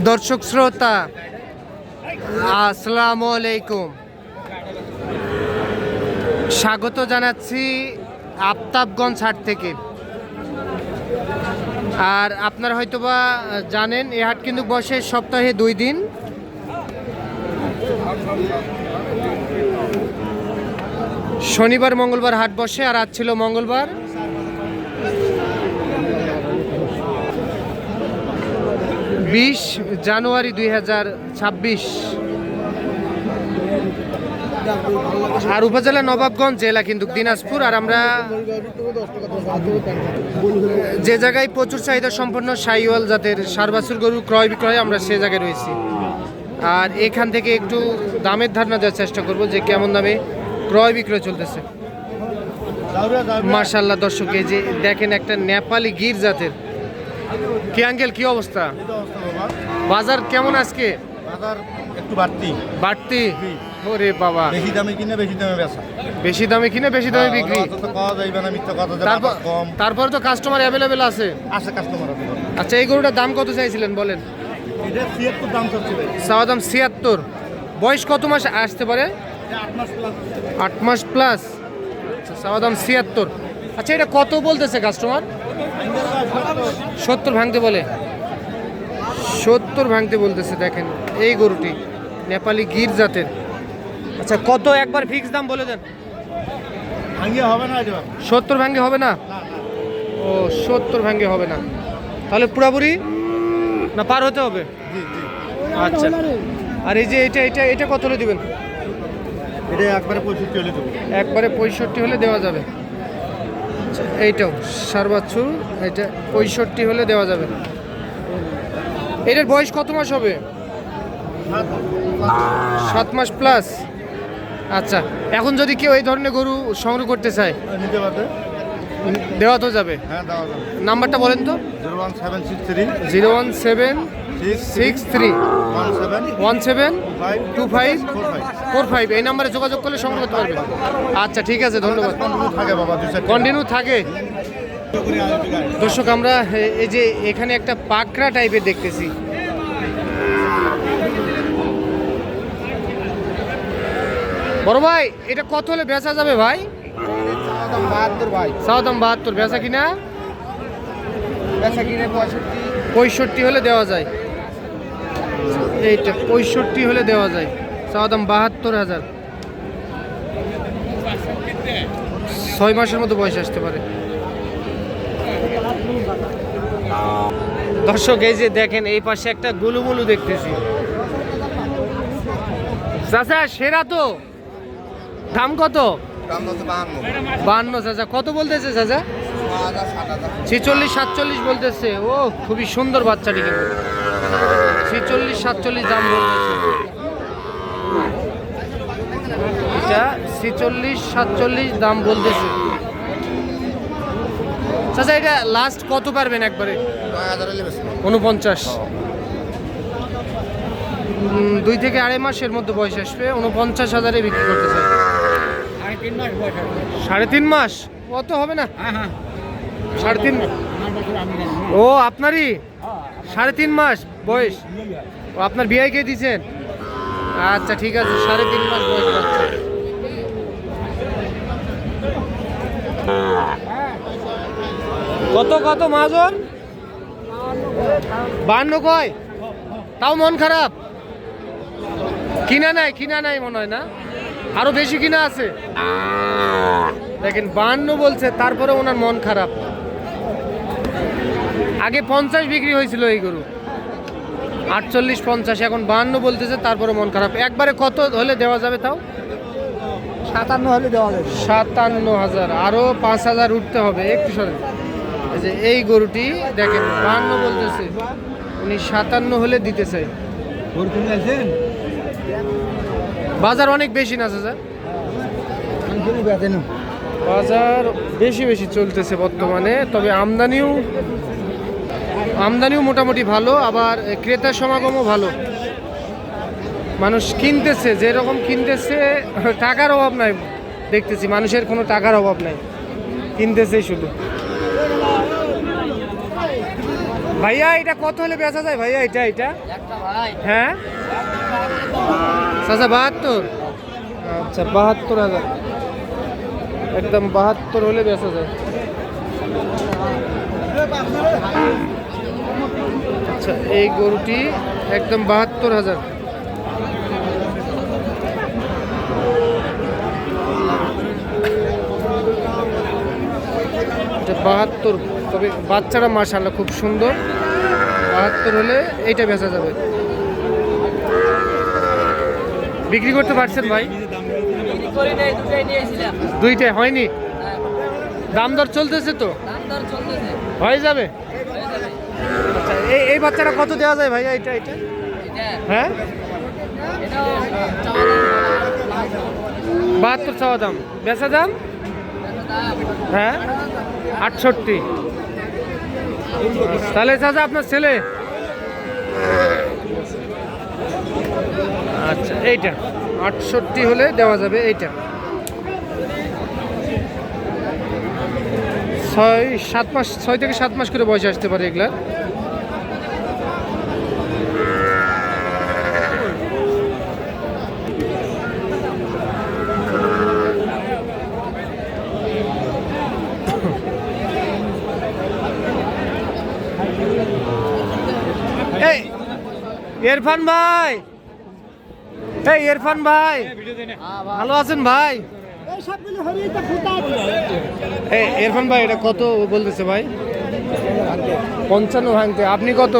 দর্শক শ্রোতা, আসসালামু আলাইকুম। স্বাগত জানাচ্ছি আফতাবগঞ্জ হাট থেকে। আর আপনারা হয়তোবা জানেন, এ হাট কিন্তু বসে সপ্তাহে দুই দিন। শনিবার, মঙ্গলবার হাট বসে, আর আজ ছিল মঙ্গলবার। বিশ জানুয়ারি দুই হাজার ছাব্বিশ। আর উপজেলা নবাবগঞ্জ, জেলা কিন্তু দিনাজপুর। আর আমরা যে জায়গায় প্রচুর চাহিদা সম্পন্ন সাইওয়াল জাতের সারবাসুর গরু ক্রয় বিক্রয় আমরা সে জায়গায় রয়েছি। আর এখান থেকে একটু দামের ধারণা দেওয়ার চেষ্টা করব যে কেমন দামে ক্রয় বিক্রয় চলতেছে। মার্শাল্লাহ দর্শক, এই যে দেখেন একটা নেপালি গির জাতের কি আঙ্কেল কি অবস্থা? বাজার কেমন আজকে? বাজার একটু বাড়তি। বাড়তি? ওরে বাবা। বেশি দামে কিনে বেশি দামে বেচা। বেশি দামে কিনে বেশি দামে বিক্রি? পাওয়া যাইবে না মিথ্যা কথা তারপর কম। তারপরে তো কাস্টমার অ্যাভেলেবেল আছে। আছে কাস্টমার আচ্ছা এই গরুটার দাম কত চাইছিলেন বলেন? এটা ছিয়াত্তর দাম চলছে চাওয়া দাম ছিয়াত্তর। বয়স কত মাস আসতে পারে? এটা আট মাস প্লাস আট মাস প্লাস আচ্ছা চাওয়া দাম ছিয়াত্তর। আচ্ছা এটা কত বলতেছে কাস্টমার সত্তর ভাঙতে বলে। সত্তর ভাঙতে বলতেছে দেখেন এই গরুটি নেপালি গির জাতের। আচ্ছা কত একবার ফিক্স দাম বলে দেন? হবে না সত্তর ভাঙ্গে হবে না? ও সত্তর ভাঙ্গে হবে না। তাহলে পুরাপুরি? না পার হতে হবে? আচ্ছা। আর এই যে এটা এটা এটা কত হলে দিবেন? এটা একবারে পঁয়ষট্টি হলে দেবো। একবারে পঁয়ষট্টি হলে দেওয়া যাবে। এইটাও সারবাচ্ছু এটা পঁয়ষট্টি হলে দেওয়া যাবে এটার বয়স কত মাস হবে? সাত মাস প্লাস আচ্ছা এখন যদি কেউ এই ধরনের গরু সংগ্রহ করতে চায় নিতে পারবে। দেওয়া তো যাবে। হ্যাঁ দেওয়া যাবে। নাম্বারটা বলেন তো। Zero one seven six three. Zero one seven six three one seven two five four five এই নাম্বারে যোগাযোগ করলে সংগ্রহ করতে পারবে। আচ্ছা ঠিক আছে ধন্যবাদ। কন্টিনিউ থাকে। বাবা কন্টিনিউ থাকে দর্শক আমরা এই যে এখানে একটা পাকড়া টাইপের দেখতেছি। বড় ভাই এটা কত হলে বেচা যাবে ভাই? সাউদাম বাহাত্তর বেচা কিনা? বেচা কিনে পঁয়ষট্টি হলে দেওয়া যায়। এইটা পঁয়ষট্টি হলে দেওয়া যায়। চাওয়া দাম বাহাত্তর হাজার। ছয় মাসের মতো বয়স আসতে পারে। দর্শক এই যে দেখেন এই পাশে একটা গুলুমুলু দেখতেছি। চাচা সেরা তো। দাম কত? বাহান্ন। চাচা। কত বলতেছে চাচা? ছিচল্লিশ সাতচল্লিশ বলতেছে। ও খুবই সুন্দর বাচ্চাটি কিন্তু। ছিচল্লিশ সাতচল্লিশ দাম বলতেছে এটা ছিচল্লিশ সাতচল্লিশ দাম বলতেছে। চাচা এটা লাস্ট কত পারবেন একবারে? উনপঞ্চাশ। দুই থেকে আড়াই মাসের মধ্যে বয়স আসবে উনপঞ্চাশ হাজারে বিক্রি করতে চাই। সাড়ে তিন মাস? অত হবে না? সাড়ে তিন ও আপনারই? সাড়ে তিন মাস বয়স। ও আপনার বিয়ে কে দিয়েছেন? আচ্ছা ঠিক আছে, সাড়ে তিন মাস বয়স কত কত মাজন বান্ন কয়? তাও মন খারাপ? কিনা নাই কিনা নাই মনে হয় না? আরও বেশি কিনা আছে? দেখেন, বান্ন বলছে তারপরে ওনার মন খারাপ। আগে পঞ্চাশ বিক্রি হয়েছিল এই গরু। আটচল্লিশ পঞ্চাশ এখন বান্ন বলতেছে তারপরে মন খারাপ। একবারে কত হলে দেওয়া যাবে তাও? সাতান্ন হলে দেওয়া যাবে। সাতান্ন হাজার। আরও পাঁচ হাজার উঠতে হবে। একটু এই যে এই গরুটি দেখেন বান্ন বলতেছে। উনি সাতান্ন হলে দিতে চাই। বাজার অনেক বেশি না স্যার বাজার বেশি বেশি চলতেছে বর্তমানে। তবে আমদানিও আমদানিও মোটামুটি ভালো আবার ক্রেতার সমাগমও ভালো। মানুষ কিনতেছে যেরকম কিনতেছে টাকার অভাব নাই দেখতেছি মানুষের কোনো টাকার অভাব নাই। কিনতেছেই শুধু। ভাইয়া এটা কত হলে বেচা যায়? ভাইয়া এটা এটা? হ্যাঁ? চাচা বাহাত্তর? আচ্ছা বাহাত্তর হাজার। একদম বাহাত্তর হলে বেচা যায়। এই গরুটি একদম বাহাত্তর হাজার। বাহাত্তর তবে বাচ্চারা মাশাল্লাহ খুব সুন্দর। বাহাত্তর হলে এইটা বেচা যাবে। বিক্রি করতে পারছেন ভাই? দুইটাই হয়নি? দাম দর চলতেছে তো? হয়ে যাবে। এই এই বাচ্চাটা কত দেওয়া যায় ভাইয়া এটা এটা? হ্যাঁ? বাহাত্তর চাওয়া দাম। বেচা দাম? হ্যাঁ? আটষট্টি। তাহলে চাচা, আপনার ছেলে? আচ্ছা এইটা। আটষট্টি হলে দেওয়া যাবে এইটা। ছয়, সাত মাস, ছয় থেকে সাত মাস করে বয়সে আসতে পারে এগুলা। এই, ইরফান ভাই। এই, ইরফান ভাই। ভালো আছেন ভাই? ইরফান ভাই, এটা কত বলতেছে ভাই? পঞ্চান্ন ভাঙতে। আপনি কত?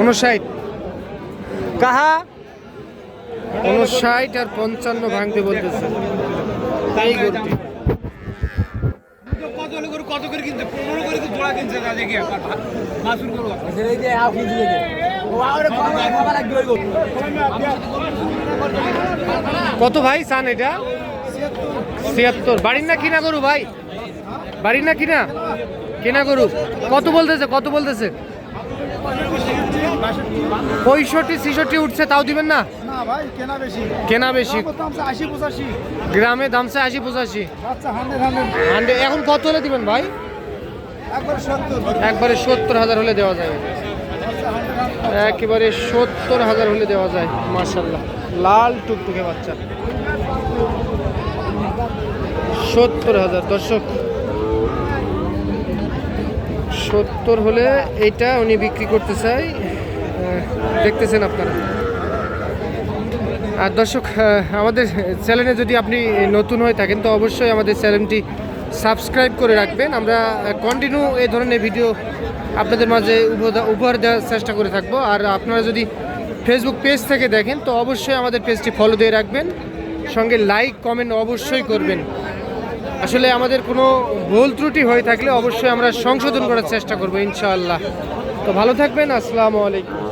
উনষাট কাহা? উনষাট আর পঞ্চান্ন ভাঙতে বলতেছে। তাই গরুটি কত করে কিনছে পনেরো করে জোড়া কিনছে কত ভাই সান এটা? ছিয়াত্তর। বাড়ির না কিনা গরু ভাই? বাড়ির না কিনা? কেনা গরু? কত বলতেছে? কত বলতেছে? পঁয়ষট্টি ছিষট্টি উঠছে তাও দিবেন না? কেনা বেশি। গ্রামে দামছে আশি পঁচাশি। হান্ড্রেড। এখন কত হলে দিবেন ভাই? একবার সত্তর হাজার হলে দেওয়া যাবে একেবারে সত্তর হাজার হলে দেওয়া যায় মার্শাল্লাহ লাল টুকটুকে বাচ্চা। সত্তর হাজার, দর্শক। সত্তর হলে এটা উনি বিক্রি করতে চাই দেখতেছেন আপনারা। আর দর্শক আমাদের চ্যানেলে যদি আপনি নতুন হয়ে থাকেন, তো অবশ্যই আমাদের চ্যানেলটি সাবস্ক্রাইব করে রাখবেন। আমরা কন্টিনিউ এই ধরনের ভিডিও আপনাদের মাঝে উপহার দেওয়ার চেষ্টা করে থাকব। আর আপনারা যদি ফেসবুক পেজ থেকে দেখেন, তো অবশ্যই আমাদের পেজটি ফলো দিয়ে রাখবেন। সঙ্গে লাইক কমেন্ট অবশ্যই করবেন। আসলে আমাদের কোনো ভুল ত্রুটি হয়ে থাকলে অবশ্যই আমরা সংশোধন করার চেষ্টা করব, ইনশাআল্লাহ। তো ভালো থাকবেন, আসসালামু আলাইকুম।